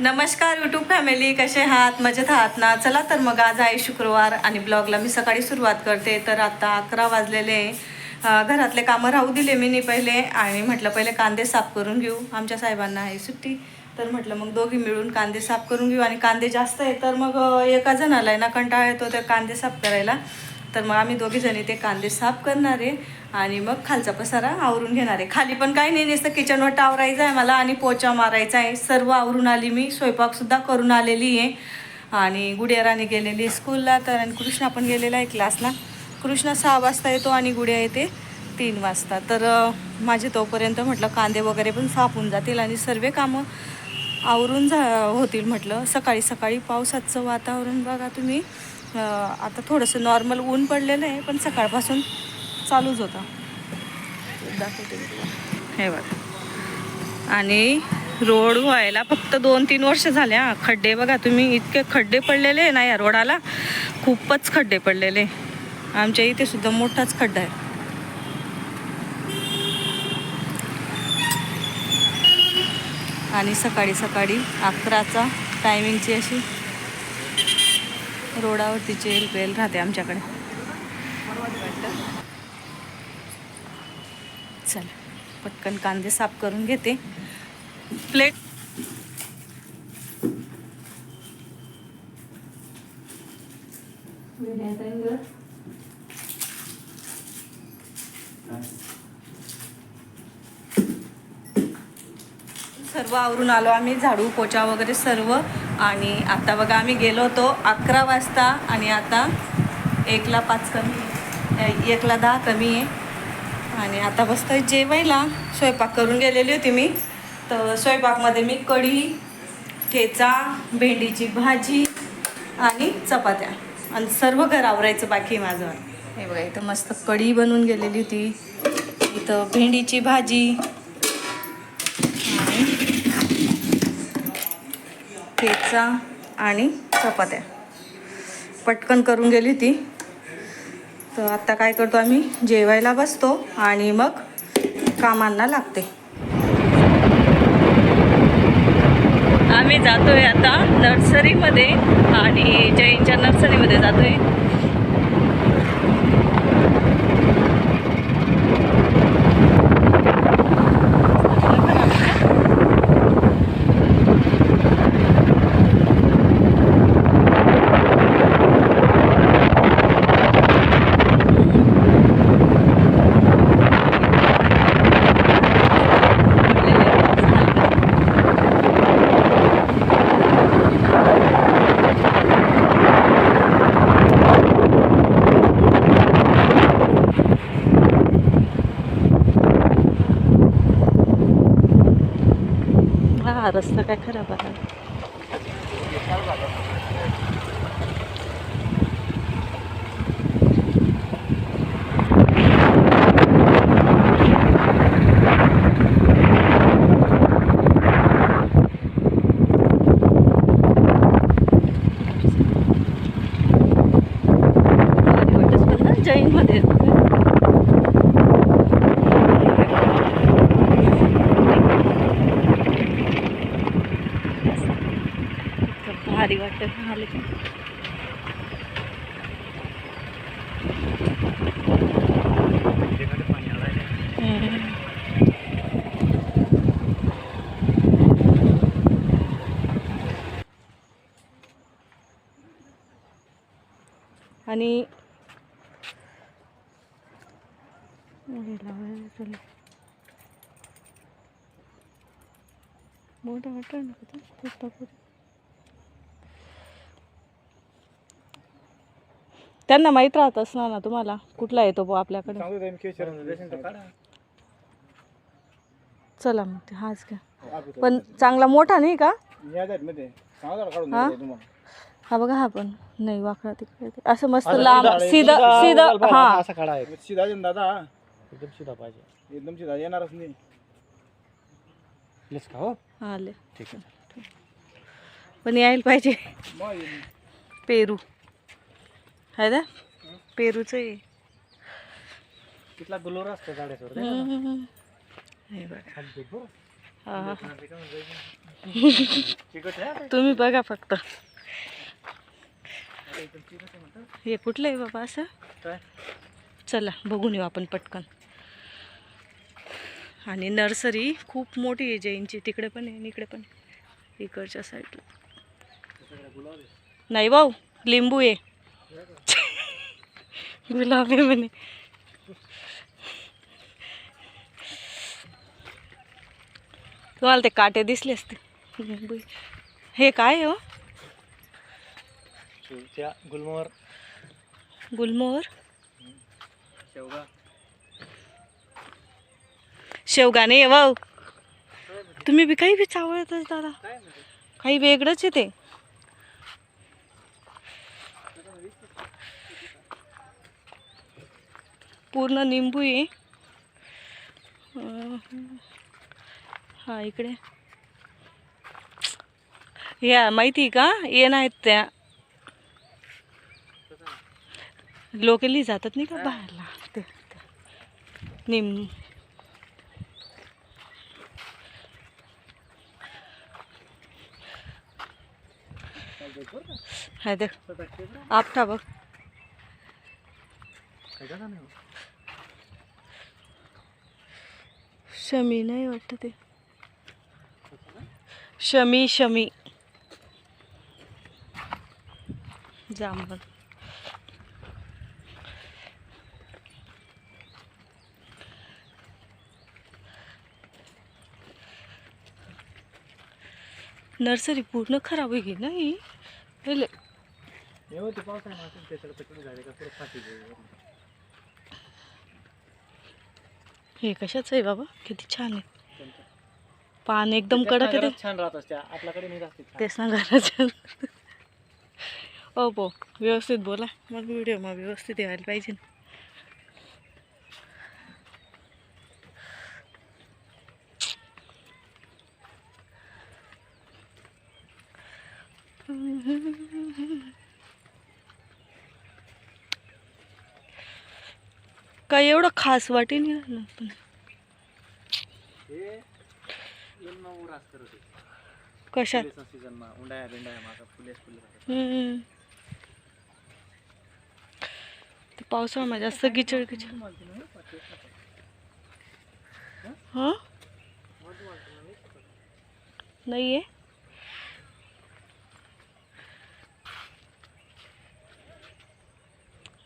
नमस्कार YouTube family कसे आहात? मजेत आहात ना? चला तर मग आज आहे शुक्रवार आणि ब्लॉगला मी सकाळी सुरुवात करते. तर आता अकरा वाजलेले आहे. घरातले कामं राहू दिले मी नी पहिले आणि म्हटलं पहिले कांदे साफ करून घेऊ. आमच्या साहेबांना आहे सुट्टी. तर म्हटलं मग दोघी मिळून कांदे साफ करून घेऊ. आणि कांदे जास्त आहे तर मग एका जणाला आहे ना कंटाळा येतो तर कांदे साफ करायला. तर मग आम्ही दोघी जणी ते कांदे साफ करणार आहे. आणि मग खालचा पसारा आवरून घेणार आहे. खाली पण काही नाही नुसतं किचनवर टावरायचं आहे मला आणि पोचा मारायचा आहे. सर्व आवरून आली मी स्वयंपाकसुद्धा करून आलेली आहे. आणि गुडिया राणी गेलेली आहे स्कूलला तर आणि कृष्णा पण गेलेला आहे क्लासला कृष्णा सहा वाजता येतो आणि गुडिया येते तीन वाजता. तर माझे तोपर्यंत म्हटलं कांदे वगैरे पण साफ होऊन जातील आणि सर्व कामं आवरून जा होतील म्हटलं. सकाळी सकाळी पावसाचं वातावरण बघा तुम्ही. आता थोडंसं नॉर्मल ऊन पडलेलं आहे पण सकाळपासून चालूच होता. दाखवते हे बघा. आणि रोड व्हायला फक्त दोन तीन वर्ष झाले खड्डे बघा तुम्ही इतके खड्डे पडलेले ना या रोडाला. खूपच खड्डे पडलेले. आमच्या इथे सुद्धा मोठाच खड्डा आहे. आणि सकाळी सकाळी अकराचा टायमिंगची अशी रोडावरती चेल पेल राहते आमच्याकडे. चल पटकन कांदे साफ करून घेते. प्लेट सर्व आवरून आलो आम्ही झाडू पोचा वगैरे सर्व. आणि आता बघा आम्ही गेलो होतो अकरा वाजता आणि आता एकला पाच कमी एकला दहा कमी आहे. आणि आता बसतोय जेवायला स्वयंपाक करून गेलेली होती मी. तर स्वयंपाकमध्ये मी कढी ठेचा भेंडीची भाजी आणि चपात्या. आणि सर्व घर आवरायचं बाकी माझं. हे बघा इथं मस्त कढी बनवून गेलेली होती. इथं भेंडीची भाजी. आणि ठेचा आणि चपात्या. पटकन करून गेली होती. तर आत्ता काय करतो आम्ही? जेवायला बसतो आणि मग कामांना लागते. आम्ही जातोय आता नर्सरीमध्ये आणि जैनच्या नर्सरीमध्ये जातोय. हा रस्ता काय खराब आहे जैनमध्ये इतकं भारी वाटतं आले की हम्म. आणि मोठा वाटत ना त्यांना माहीत राहत असणार ना तुम्हाला कुठला येतो बो आपल्याकडे. चला मग ते हाच घ्या. पण चांगला मोठा नाही का? हा? हा बघा हा पण. नाही वाकडा तिकडे. असं मस्त लांब सीधा सीधा हा. असा काढा आहे. सीधा आहे ना दादा. एकदम सीधा पाहिजे. एकदम सीधा येणारच नाही. प्लीज का हो? आले. ठीक आहे पण यायला पाहिजे. मग. पेरू. आहे ना? पेरूचं आहे तिथला गुलोर असतो झाडाच्यावर हम्म. हे बघा. खाली बघ. हा. चिकट आहे तुम्ही बघा फक्त. हे कुठलं आहे बाबा असं? चला बघून येऊ आपण पटकन. आणि नर्सरी खूप मोठी आहे जैनची. तिकडे पण आहे इकडे पण इकडच्या साईडला. नाही भाऊ लिंबू आहे. गुलाब आहे म्हणे. तुम्हाला ते काटे दिसले असते लिंबू हे काय आहे हो? शिवच्या गुलमोहर. गुलमोहर? शेवगा. शेवगाणे आहे भाऊ तुम्ही बी काही बी चावळतच दादा. काही वेगळंच आहे ते. पूर्ण निंबू आहे. हा इकडे. या माहिती आहे का? ये नाहीत त्या. लोकली जातात नाही का बाहेरला? ते ते. निंबू हा देख. आपटा बघ. नाही शमी नाही वाटतं ते. शमी शमी. जांभळ. नर्सरी पूर्ण खराब होई ना ही पहिले हे. हे कशाचं आहे बाबा? किती छान आहे? पान एकदम कडक आहे छान राहत असत्या. आपल्याकडे. तेच ना ओ पो व्यवस्थित बोला. मग व्हिडिओ मग व्यवस्थित यायला पाहिजे ना काय एवढं खास वाटे नाही राहिलं पण हे येणं उरास करत होते. कशात फुलेचा सीझन मा उंडाया बिंडाया माझा फुलेच फुले राहतात. हम्म. ते पावसाळ्यामध्ये जास्त गिचड गिचड हां? नाही आहे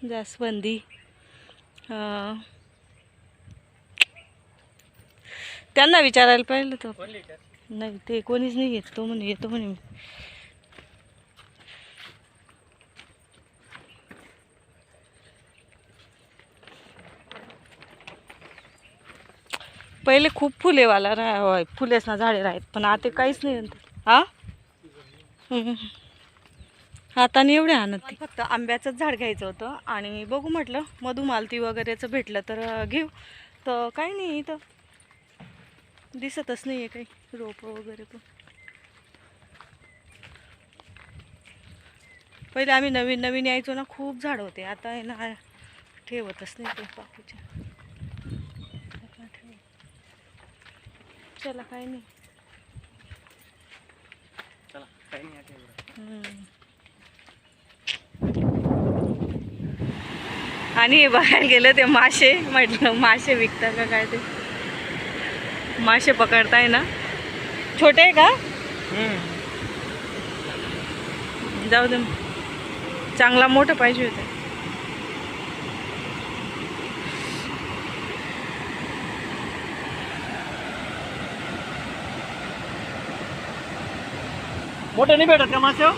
जास्वंदी. त्यांना विचारायला पाहिलं का? नाही ते कोणीच नाही येत तो म्हणे येतो म्हणे पहिले खूप फुलेवाला राह फुलेच ना झाडे राहत पण आता काहीच नाही हा. हाताने एवढे आणत ते फक्त आंब्याचंच झाड घ्यायचं होतं आणि बघू म्हटलं मधुमालती वगैरेचं भेटलं तर घेऊ. तर काही नाही इथं. दिसतच नाही आहे काही रोपं वगैरे पण. पहिले आम्ही नवीन नवीन यायचो ना खूप झाड होते. आता आहे ना ठेवतच नाही ते बाकीचे. आता ठेव. चला काही नाही चला काही नाही आता एवढं. हम्म. आणि हे बघायला गेलं ते मासे म्हटलं मासे विकतात का काय ते? मासे पकडताय ना? छोटे आहे का? जाऊ दे. चांगला मोठं पाहिजे होतं. मोठे नाही भेटत का मासे हो?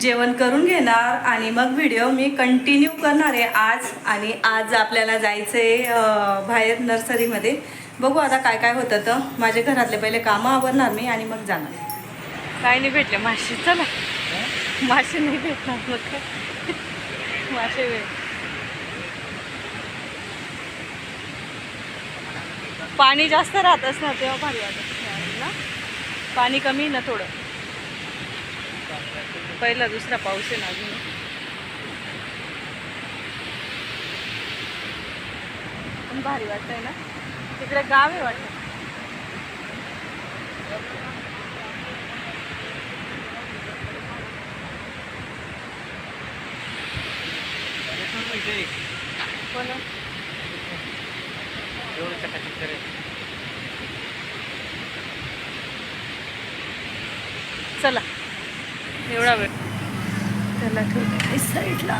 जेवण करून घेणार आणि मग व्हिडिओ मी कंटिन्यू करणार आहे आज. आणि आज आपल्याला जायचं आहे बाहेर नर्सरीमध्ये. बघू आता काय काय होतं तर. माझे घरातले पहिले कामं आवरणार मी आणि मग जाणार. काय नाही भेटले. मासे चला. मासे नाही भेटणार मग काय? मासे भेट पाणी जास्त राहतच ना तेव्हा भारी वाटत ना? पाणी कमी ना थोडं. पहिला दुसरा पाऊस आहे ना अजून. पण भारी वाटतंय ना. तिकडे गाव आहे वाटतं. बोला चला एवढा वेळ. त्याला ठेवते साईडला.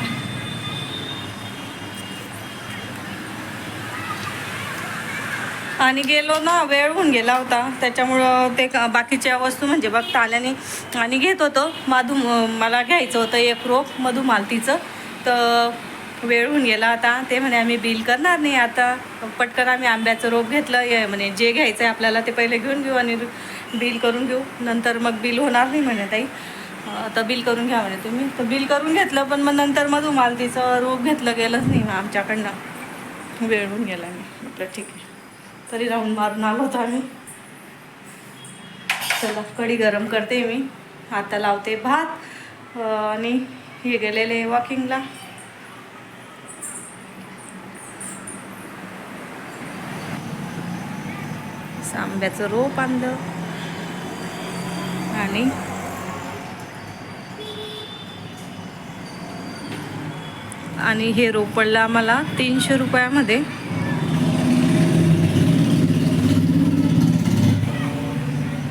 आणि गेलो ना वेळ होऊन गेला होता. त्याच्यामुळं ते बाकीच्या वस्तू म्हणजे बघता आल्याने आणि घेत होतं. माधू मला घ्यायचं होतं एक रोप मधुमालतीचं. तर वेळ होऊन गेला आता. ते म्हणे आम्ही बिल करणार नाही आता. पटकन आम्ही आंब्याचं रोप घेतलं. ये म्हणे जे घ्यायचं आहे आपल्याला ते पहिले घेऊन घेऊ आणि बिल करून घेऊ. नंतर मग बिल होणार नाही म्हणे ताई. आता बिल करून घ्या म्हणे तुम्ही. तर बिल करून घेतलं पण मग नंतर मग दुमालतीचं रोप घेतलं गेलंच नाही मग आमच्याकडनं. वेळ होऊन गेला मी म्हटलं ठीक आहे. तरी राऊंड मारून आलो होतो आम्ही. चला कढी गरम करते मी. आता लावते भात आणि हे गेलेले वॉकिंगला. आंब्याचं रोप आणलं. आणि आणि हे रोप पडलं आम्हाला तीनशे रुपयामध्ये.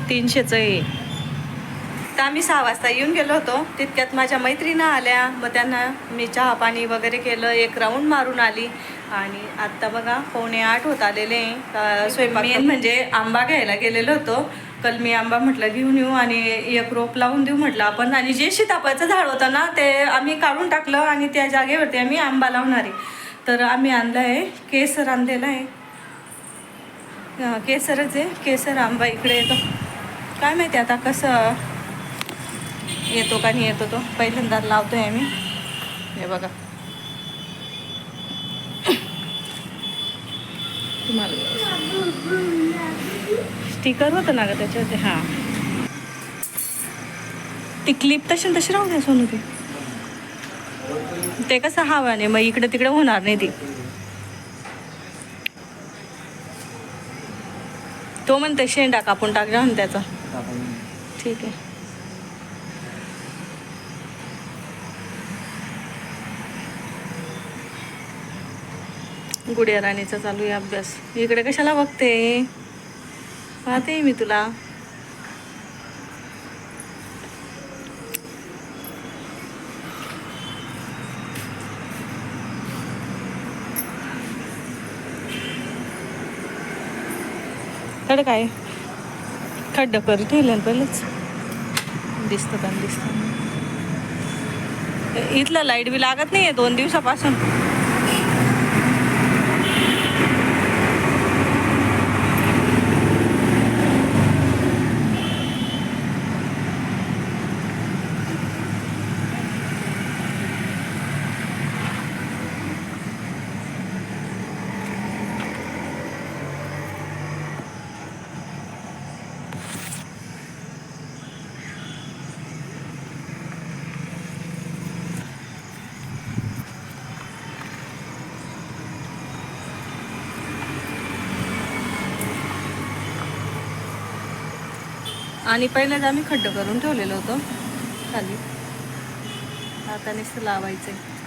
तीनशेचं आहे. तर आम्ही सहा वाजता येऊन गेलो होतो. तितक्यात माझ्या मैत्रिणी आल्या. मग त्यांना मी चहा पाणी वगैरे केलं. एक राऊंड मारून आली. आणि आत्ता बघा पावणे आठ होत आलेले स्वयंपाक म्हणजे आंबा घ्यायला गेलेलो होतो. कलमी आंबा म्हटलं घेऊन येऊ आणि एक रोप लावून देऊ म्हटलं आपण. आणि जे सीताफळाचं झाड होतं ना ते आम्ही काढून टाकलं आणि त्या जागेवरती आम्ही आंबा लावणार आहे. तर आम्ही आणलं आहे केसर आणलेलं आहे. केसरच आहे केसर आंबा इकडे येतो. काय माहिती आता कसं येतो का नाही येतो तो. पहिल्यांदा आहे आम्ही. हे बघा. तुम्हाला स्टिकर होतं ना गं त्याच्यावरती? हां. ती क्लिप तशी न तशी राहू द्या सोनू ते. ते कसं हवाने मग इकडे तिकडे होणार नाही ती. तो म्हणते शेंडा कापून टाक जाऊन त्याचा. ठीक आहे. गुडिया राणीचा चालू आहे अभ्यास. इकडे कशाला बघते? पाहते मी तुला. खड काय? खड्ड करून ठेवलं पहिलेच. दिसतं का दिसतं इथलं लाइट बी लागत नाही आहे दोन दिवसापासून. आणि पहिल्याच आम्ही खड्डं करून ठेवलेलं होतं खाली. आता नुसतं लावायचं आहे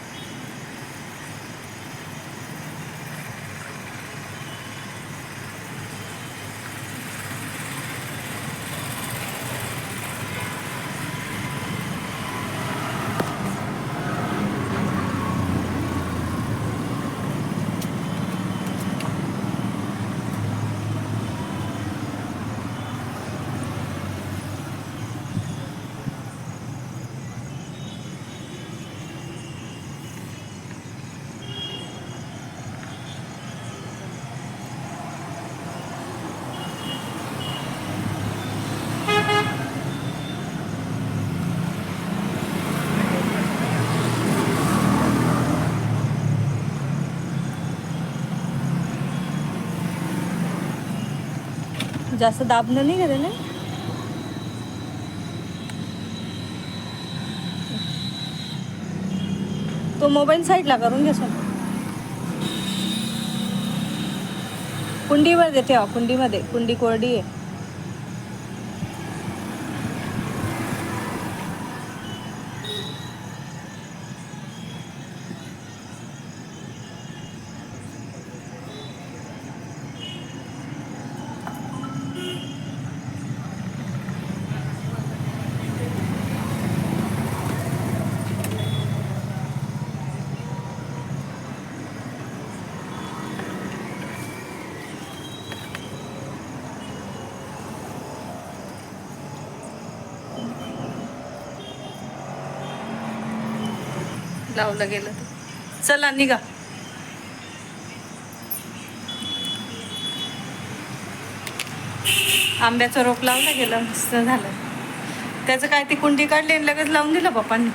जास्त दाबणं नाही करेल ना तो मोबाईल साईडला करून घेसन कुंडीमध्ये ठेवा कुंडीमध्ये. कुंडी कोरडी आहे. लावलं गेलं तर. चला निघा. आंब्याचं रोप लावलं गेलं मस्त झालं. त्याचं काय ती कुंडी काढली आणि लगेच लावून दिलं पप्पांनी.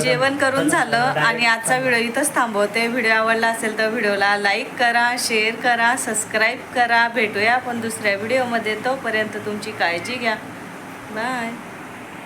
जेवण करून झालं आणि आजचा व्हिडिओ इथंच थांबवते. व्हिडिओ आवडला असेल तर व्हिडिओला लाईक करा शेअर करा सबस्क्राईब करा. भेटूया आपण दुसऱ्या व्हिडिओमध्ये. तोपर्यंत तुमची काळजी घ्या. बाय